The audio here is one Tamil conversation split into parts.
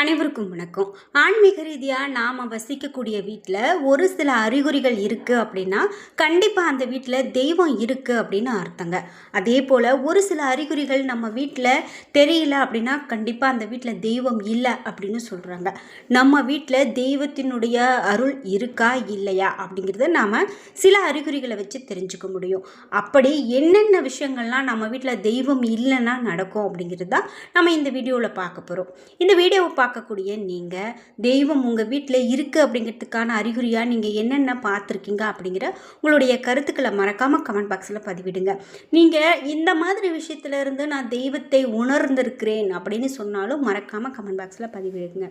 அனைவருக்கும் வணக்கம். ஆன்மீக ரீதியாக நாம் வசிக்கக்கூடிய வீட்டில் ஒரு சில அறிகுறிகள் இருக்குது அப்படின்னா கண்டிப்பாக அந்த வீட்டில் தெய்வம் இருக்குது அப்படின்னு அர்த்தங்க. அதே போல் ஒரு சில அறிகுறிகள் நம்ம வீட்டில் தெரியல அப்படின்னா கண்டிப்பாக அந்த வீட்டில் தெய்வம் இல்லை அப்படின்னு சொல்கிறாங்க நம்ம வீட்டில் தெய்வத்தினுடைய அருள் இருக்கா இல்லையா அப்படிங்கிறத நாம் சில அறிகுறிகளை வச்சு தெரிஞ்சுக்க முடியும். அப்படி என்னென்ன விஷயங்கள்லாம் நம்ம வீட்டில் தெய்வம் இல்லைன்னா நடக்கும் அப்படிங்கிறது தான் நம்ம இந்த வீடியோவில் பார்க்க போகிறோம் இந்த வீடியோவை பார்க்கக்கூடிய நீங்கள் தெய்வம் உங்கள் வீட்டில் இருக்குது அப்படிங்கிறதுக்கான அறிகுறியாக நீங்கள் என்னென்ன பார்த்துருக்கீங்க அப்படிங்கிற உங்களுடைய கருத்துக்களை மறக்காமல் கமெண்ட் பாக்ஸில் பதிவிடுங்க. நீங்கள் இந்த மாதிரி விஷயத்துல இருந்து நான் தெய்வத்தை உணர்ந்திருக்கிறேன் அப்படின்னு சொன்னாலும் மறக்காமல் கமெண்ட் பாக்ஸில் பதிவிடுங்க.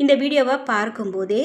இந்த வீடியோவை பார்க்கும்போதே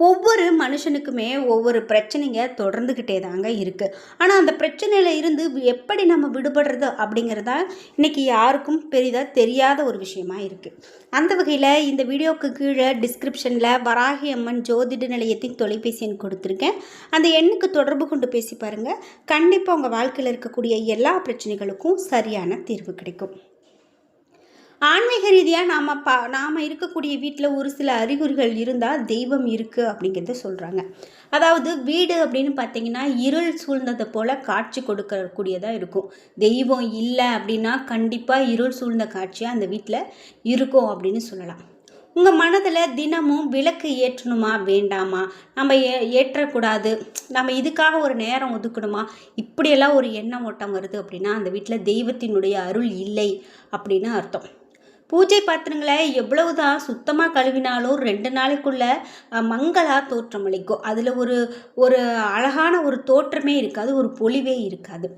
ஒவ்வொரு மனுஷனுக்குமே ஒவ்வொரு பிரச்சனைங்க தொடர்ந்துக்கிட்டே தாங்க இருக்குது ஆனால் அந்த பிரச்சனையில் இருந்து எப்படி நம்ம விடுபடுறது அப்படிங்கிறதா இன்றைக்கி யாருக்கும் பெரிதாக தெரியாத ஒரு விஷயமா இருக்குது அந்த வகையில் இந்த வீடியோவுக்கு கீழே டிஸ்கிரிப்ஷனில் வராகி அம்மன் ஜோதிட நிலையத்தின் தொலைபேசி எண் கொடுத்துருக்கேன். அந்த எண்ணுக்கு தொடர்பு கொண்டு பேசி பாருங்கள் கண்டிப்பாக உங்கள் வாழ்க்கையில் இருக்கக்கூடிய எல்லா பிரச்சனைகளுக்கும் சரியான தீர்வு கிடைக்கும். ஆன்மீக ரீதியாக நாம் பா நாம் இருக்கக்கூடிய வீட்டில் ஒரு சில அறிகுறிகள் இருந்தால் தெய்வம் இருக்குது அப்படிங்கிறத சொல்கிறாங்க அதாவது வீடு அப்படின்னு பார்த்தீங்கன்னா இருள் சூழ்ந்ததை போல் காட்சி கொடுக்கக்கூடியதாக இருக்கும். தெய்வம் இல்லை அப்படின்னா கண்டிப்பாக இருள் சூழ்ந்த காட்சியாக அந்த வீட்டில் இருக்கும் அப்படின்னு சொல்லலாம். உங்கள் மனதில் தினமும் விளக்கு ஏற்றணுமா வேண்டாமா? நம்ம ஏ ஏற்றக்கூடாது. நம்ம இதுக்காக ஒரு நேரம் ஒதுக்கணுமா? இப்படியெல்லாம் ஒரு எண்ணம் ஓட்டம் வருது அப்படின்னா அந்த வீட்டில் தெய்வத்தினுடைய அருள் இல்லை அப்படின்னு அர்த்தம். பூஜை பாத்திரங்களை எவ்வளவுதான் சுத்தமாக கழுவினாலும் ரெண்டு நாளைக்குள்ள மங்களா தோற்றமளிக்கும். அதில் ஒரு ஒரு அழகான ஒரு தோற்றமே இருக்காது ஒரு பொலிவே இருக்காது.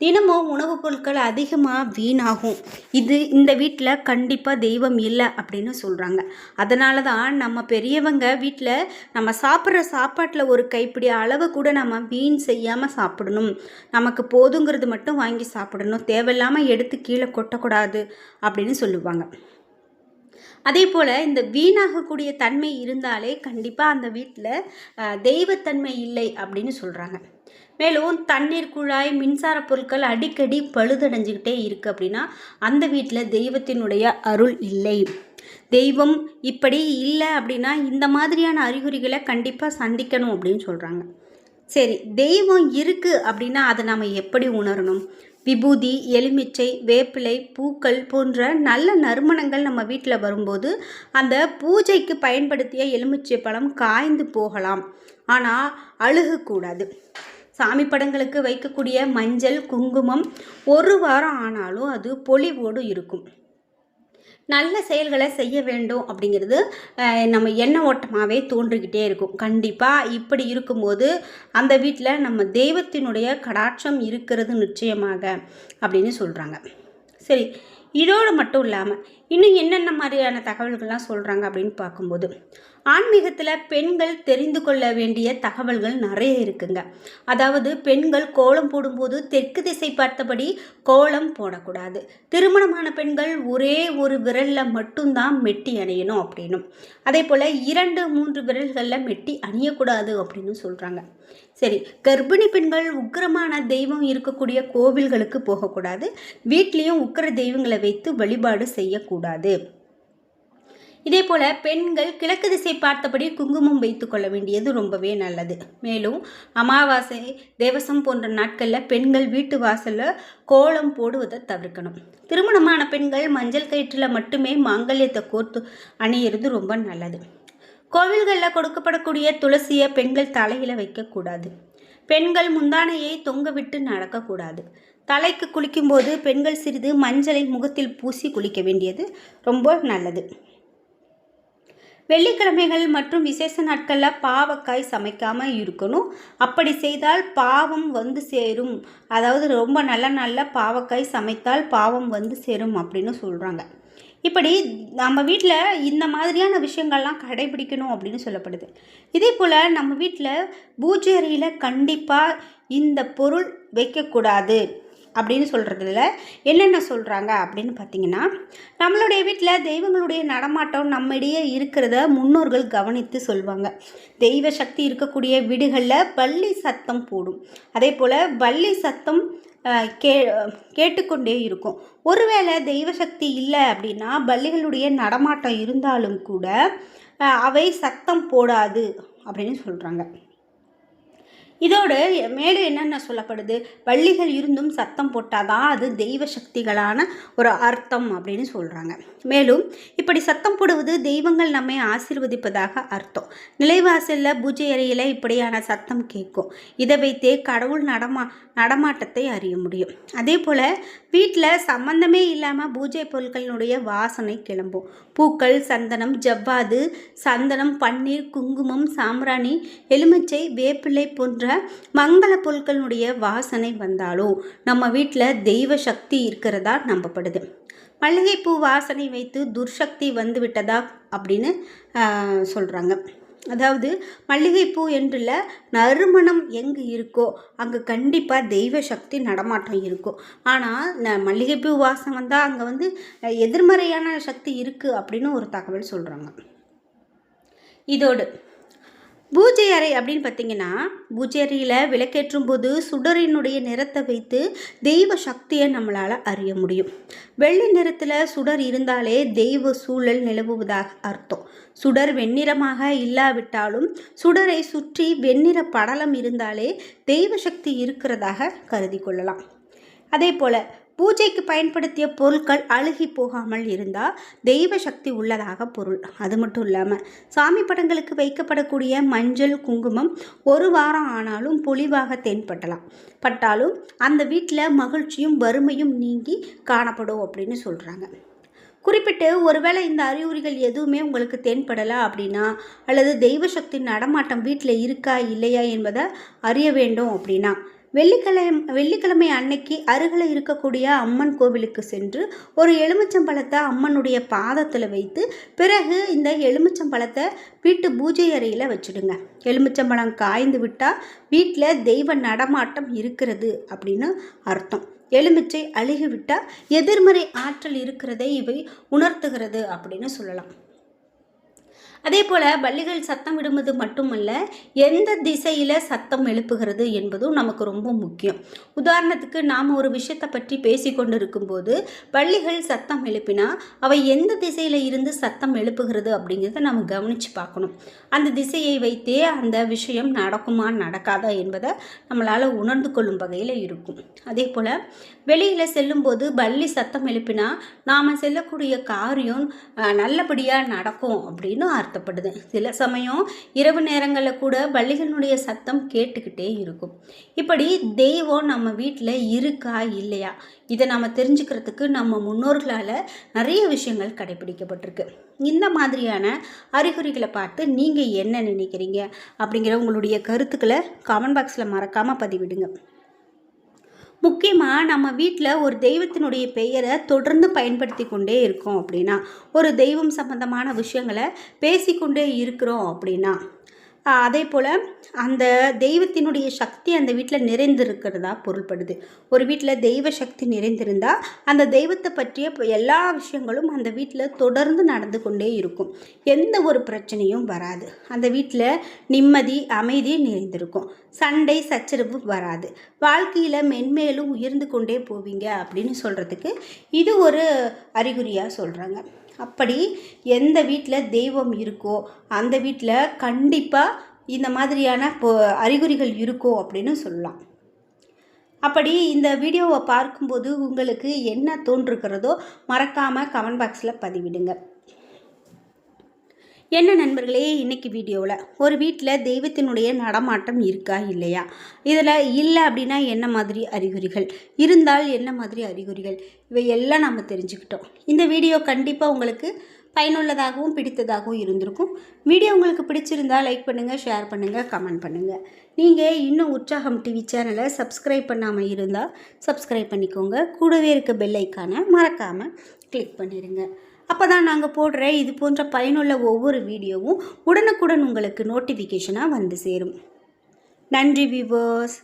தினமும் உணவுப் பொருட்கள் அதிகமாக வீணாகும். இது இந்த வீட்டில் கண்டிப்பாக தெய்வம் இல்லை அப்படின்னு சொல்கிறாங்க அதனால தான் நம்ம பெரியவங்க வீட்டில் நம்ம சாப்பிட்ற சாப்பாட்டில் ஒரு கைப்பிடி அளவு கூட நம்ம வீண் செய்யாமல் சாப்பிடணும். நமக்கு போதுங்கிறது மட்டும் வாங்கி சாப்பிடணும். தேவையில்லாமல் எடுத்து கீழே கொட்டக்கூடாது அப்படின்னு சொல்லுவாங்க. அதே போல் இந்த வீணாகக்கூடிய தன்மை இருந்தாலே கண்டிப்பாக அந்த வீட்டில் தெய்வத்தன்மை இல்லை அப்படின்னு சொல்கிறாங்க மேலும் தண்ணீர் குழாய் மின்சார பொருட்கள் அடிக்கடி பழுதடைஞ்சிக்கிட்டே இருக்குது அப்படின்னா அந்த வீட்டில் தெய்வத்தினுடைய அருள் இல்லை. தெய்வம் இப்படி இல்லை அப்படின்னா இந்த மாதிரியான அறிகுறிகளை கண்டிப்பாக சந்திக்கணும் அப்படின்னு சொல்கிறாங்க சரி தெய்வம் இருக்குது அப்படின்னா அதை நாம் எப்படி உணரணும்? விபூதி எலுமிச்சை வேப்பிலை பூக்கள் போன்ற நல்ல நறுமணங்கள் நம்ம வீட்டில் வரும்போது அந்த பூஜைக்கு பயன்படுத்திய எலுமிச்சை பழம் காய்ந்து போகலாம். ஆனால் அழுகக்கூடாது. சாமி படங்களுக்கு வைக்கக்கூடிய மஞ்சள் குங்குமம் ஒரு வாரம் ஆனாலும் அது பொலிவோடு இருக்கும். நல்ல செயல்களை செய்ய வேண்டும் அப்படிங்கிறது நம்ம எண்ண ஓட்டமாகவே தோன்றிக்கிட்டே இருக்கும். கண்டிப்பாக இப்படி இருக்கும்போது அந்த வீட்டில் நம்ம தெய்வத்தினுடைய கடாட்சம் இருக்கிறது நிச்சயமாக அப்படின்னு சொல்கிறாங்க சரி இதோடு மட்டும் இல்லாமல் இன்னும் என்னென்ன மாதிரியான தகவல்கள்லாம் சொல்கிறாங்க அப்படின்னு பார்க்கும்போது ஆன்மீகத்தில் பெண்கள் தெரிந்து கொள்ள வேண்டிய தகவல்கள் நிறைய இருக்குங்க. அதாவது பெண்கள் கோலம் போடும்போது தெற்கு திசை பார்த்தபடி கோலம் போடக்கூடாது. திருமணமான பெண்கள் ஒரே ஒரு விரலில் மட்டும்தான் மெட்டி அணியணும் அப்படின்னும். அதே போல் இரண்டு மூன்று விரல்களில் மெட்டி அணியக்கூடாது அப்படின்னு சொல்கிறாங்க சரி கர்ப்பிணி பெண்கள் உக்கிரமான தெய்வம் இருக்கக்கூடிய கோவில்களுக்கு போகக்கூடாது. வீட்லேயும் உக்கிர தெய்வங்களை வைத்து வழிபாடு செய்யக்கூடாது. இதே போல் பெண்கள் கிழக்கு திசை பார்த்தபடி குங்குமம் வைத்து கொள்ள வேண்டியது ரொம்பவே நல்லது. மேலும் அமாவாசை தேவசம் போன்ற நாட்களில் பெண்கள் வீட்டு வாசலில் கோலம் போடுவதை தவிர்க்கணும். திருமணமான பெண்கள் மஞ்சள் கயிற்றில் மட்டுமே மாங்கல்யத்தை கோர்த்து அணியிறது ரொம்ப நல்லது. கோவில்களில் கொடுக்கப்படக்கூடிய துளசியை பெண்கள் தலையில் வைக்கக்கூடாது. பெண்கள் முந்தானையை தொங்கவிட்டு நடக்கக்கூடாது. தலைக்கு குளிக்கும்போது பெண்கள் சிறிது மஞ்சளை முகத்தில் பூசி குளிக்க வேண்டியது ரொம்ப நல்லது. வெள்ளிக்கிழமைகள் மற்றும் விசேஷ நாட்களில் பாவக்காய் சமைக்காமல் இருக்கணும். அப்படி செய்தால் பாவம் வந்து சேரும். அதாவது ரொம்ப நல்ல நல்ல பாவக்காய் சமைத்தால் பாவம் வந்து சேரும் அப்படின்னு சொல்கிறாங்க இப்படி நம்ம வீட்டில் இந்த மாதிரியான விஷயங்கள்லாம் கடைபிடிக்கணும் அப்படின்னு சொல்லப்படுது. இதே போல் நம்ம வீட்டில் பூஜை அறையில் கண்டிப்பாக இந்த பொருள் வைக்கக்கூடாது. அப்படின்னு சொல்கிறதுல என்னென்ன சொல்கிறாங்க அப்படின்னு பார்த்தீங்கன்னா நம்மளுடைய வீட்டில் தெய்வங்களுடைய நடமாட்டம் நம்மிடையே இருக்கிறத முன்னோர்கள் கவனித்து சொல்வாங்க. தெய்வ சக்தி இருக்கக்கூடிய வீடுகளில் பள்ளி சத்தம் போடும். அதே போல் பள்ளி சத்தம் கே கேட்டுக்கொண்டே இருக்கும். ஒருவேளை தெய்வ சக்தி இல்லை அப்படின்னா பள்ளிகளுடைய நடமாட்டம் இருந்தாலும் கூட அவை சத்தம் போடாது அப்படின்னு சொல்கிறாங்க இதோடு மேலும் என்னென்ன சொல்லப்படுது? பள்ளிகள் இருந்தும் சத்தம் போட்டாதான் அது தெய்வ சக்திகளான ஒரு அர்த்தம் அப்படின்னு சொல்கிறாங்க மேலும் இப்படி சத்தம் போடுவது தெய்வங்கள் நம்மை ஆசீர்வதிப்பதாக அர்த்தம். நிலைவாசலில் பூஜை அறையில் இப்படியான சத்தம் கேட்கும். இதை வைத்தே கடவுள் நடமா நடமாட்டத்தை அறிய முடியும். அதே போல் வீட்டில் சம்பந்தமே இல்லாமல் பூஜை பொருட்களினுடைய வாசனை கிளம்பும். பூக்கள் சந்தனம் ஜவ்வாது சந்தனம் பன்னீர் குங்குமம் சாம்பிராணி எலுமிச்சை வேப்பிலை போன்ற மங்கள பொருட்களினுடைய வாசனை வந்தாலும் நம்ம வீட்டில் தெய்வ சக்தி இருக்கிறதா நம்பப்படுது. மல்லிகைப்பூ வாசனை வைத்து துர்சக்தி வந்து விட்டதா அப்படின்னு சொல்கிறாங்க அதாவது மல்லிகைப்பூ என்றில் நறுமணம் எங்கு இருக்கோ அங்கே கண்டிப்பாக தெய்வ சக்தி நடமாட்டம் இருக்கும். ஆனால் ந மல்லிகைப்பூ வாசம் வந்தால் அங்கே வந்து எதிர்மறையான சக்தி இருக்குது அப்படின்னு ஒரு தகவல் சொல்கிறாங்க இதோடு பூஜை அறை அப்படின்னு பார்த்தீங்கன்னா பூஜை அறையில் விளக்கேற்றும் போது சுடரினுடைய நிறத்தை வைத்து தெய்வ சக்தியை நம்மளால் அறிய முடியும். வெள்ளை நிறத்தில் சுடர் இருந்தாலே தெய்வ சூழல் நிலவுவதாக அர்த்தம். சுடர் வெண்ணிறமாக இல்லாவிட்டாலும் சுடரை சுற்றி வெண்ணிற படலம் இருந்தாலே தெய்வ சக்தி இருக்கிறதாக கருதி கொள்ளலாம். அதே போல் பூஜைக்கு பயன்படுத்திய பொருட்கள் அழுகி போகாமல் இருந்தால் தெய்வ சக்தி உள்ளதாக பொருள். அது மட்டும் இல்லாமல் சாமி படங்களுக்கு வைக்கப்படக்கூடிய மஞ்சள் குங்குமம் ஒரு வாரம் ஆனாலும் பொலிவாக தென்பட்டலாம் பட்டாலும் அந்த வீட்டில் மகிழ்ச்சியும் வறுமையும் நீங்கி காணப்படும் அப்படின்னு சொல்கிறாங்க குறிப்பிட்டு ஒருவேளை இந்த அறிகுறிகள் எதுவுமே உங்களுக்கு தென்படலை அப்படின்னா அல்லது தெய்வ சக்தி நடமாட்டம் வீட்டில் இருக்கா இல்லையா என்பதை அறிய வேண்டும் அப்படின்னா வெள்ளிக்கிழமை வெள்ளிக்கிழமை அன்னைக்கு அருகில் இருக்கக்கூடிய அம்மன் கோவிலுக்கு சென்று ஒரு எலுமிச்சம்பழத்தை அம்மனுடைய பாதத்தில் வைத்து பிறகு இந்த எலுமிச்சம்பழத்தை வீட்டு பூஜை அறையில் வச்சுடுங்க. எலுமிச்சம்பழம் காய்ந்து விட்டால் வீட்டில் தெய்வ நடமாட்டம் இருக்கிறது அப்படின்னு அர்த்தம். எலுமிச்சை அழுகிவிட்டால் எதிர்மறை ஆற்றல் இருக்கிறதை இவை உணர்த்துகிறது அப்படின்னு சொல்லலாம். அதே போல் பள்ளிகள் சத்தம் விடுவது மட்டுமல்ல எந்த திசையில் சத்தம் எழுப்புகிறது என்பதும் நமக்கு ரொம்ப முக்கியம். உதாரணத்துக்கு நாம் ஒரு விஷயத்தை பற்றி பேசி கொண்டு இருக்கும்போது பள்ளிகள் சத்தம் எழுப்பினா அவை எந்த திசையில் இருந்து சத்தம் எழுப்புகிறது அப்படிங்கிறத நம்ம கவனித்து பார்க்கணும். அந்த திசையை வைத்தே அந்த விஷயம் நடக்குமா நடக்காதா என்பதை நம்மளால் உணர்ந்து கொள்ளும் வகையில் இருக்கும். அதே போல் வெளியில் செல்லும்போது பள்ளி சத்தம் எழுப்பினா நாம் செல்லக்கூடிய காரியம் நல்லபடியாக நடக்கும் அப்படின்னு அர்த்தம். அர்த்தப்படுது சில சமயம் இரவு நேரங்களில் கூட பள்ளிகளுடைய சத்தம் கேட்டுக்கிட்டே இருக்கும். இப்படி தெய்வம் நம்ம வீட்டில் இருக்கா இல்லையா? இதை நம்ம தெரிஞ்சுக்கிறதுக்கு நம்ம முன்னோர்களால் நிறைய விஷயங்கள் கடைபிடிக்கப்பட்டிருக்கு. இந்த மாதிரியான அறிகுறிகளை பார்த்து நீங்கள் என்ன நினைக்கிறீங்க? அப்படிங்கிற உங்களுடைய கருத்துக்களை காமெண்ட் பாக்ஸில் மறக்காமல் பதிவிடுங்க. முக்கியமாக நம்ம வீட்டில் ஒரு தெய்வத்தினுடைய பெயரை தொடர்ந்து பயன்படுத்தி கொண்டே இருக்கோம் அப்படின்னா ஒரு தெய்வம் சம்பந்தமான விஷயங்களை பேசிக்கொண்டே இருக்கிறோம் அப்படின்னா அதே போல் அந்த தெய்வத்தினுடைய சக்தி அந்த வீட்டில் நிறைந்திருக்கிறதா பொருள்படுது. ஒரு வீட்டில் தெய்வ சக்தி நிறைந்திருந்தால் அந்த தெய்வத்தை பற்றிய எல்லா விஷயங்களும் அந்த வீட்டில் தொடர்ந்து நடந்து கொண்டே இருக்கும். எந்த ஒரு பிரச்சனையும் வராது. அந்த வீட்டில் நிம்மதி அமைதி நிறைந்திருக்கும். சண்டை சச்சரவு வராது. வாழ்க்கையில் மென்மேலும் உயர்ந்து கொண்டே போவீங்க அப்படின்னு சொல்கிறதுக்கு இது ஒரு அறிகுறியாக சொல்கிறாங்க அப்படி எந்த வீட்டில் தெய்வம் இருக்கோ அந்த வீட்டில் கண்டிப்பாக இந்த மாதிரியான அறிகுறிகள் இருக்கோ அப்படின்னு சொல்லலாம். அப்படி இந்த வீடியோவை பார்க்கும்போது உங்களுக்கு என்ன தோன்றுகிறதோ மறக்காமல் கமெண்ட் பாக்ஸில் பதிவிடுங்க. என்ன நண்பர்களே இன்னைக்கு வீடியோவில் ஒரு வீட்டில் தெய்வத்தினுடைய நடமாட்டம் இருக்கா இல்லையா? இதில் இல்லை அப்படின்னா என்ன மாதிரி அறிகுறிகள்? இருந்தால் என்ன மாதிரி அறிகுறிகள்? இவை எல்லாம் நம்ம தெரிஞ்சுக்கிட்டோம். இந்த வீடியோ கண்டிப்பாக உங்களுக்கு பயனுள்ளதாகவும் பிடித்ததாகவும் இருந்திருக்கும். வீடியோ உங்களுக்கு பிடிச்சிருந்தா லைக் பண்ணுங்கள் ஷேர் பண்ணுங்கள் கமெண்ட் பண்ணுங்கள் நீங்கள் இன்னும் உற்சாகம் டிவி சேனலை சப்ஸ்கிரைப் பண்ணாமல் இருந்தால் சப்ஸ்கிரைப் பண்ணிக்கோங்க. கூடவே இருக்க பெல் ஐக்கானை மறக்காமல் கிளிக் பண்ணிடுங்க அப்போ தான் நாங்கள் போடுற இது போன்ற பயனுள்ள ஒவ்வொரு வீடியோவும் உடனுக்குடன் உங்களுக்கு நோட்டிஃபிகேஷனாக வந்து சேரும். நன்றி விவர்ஸ்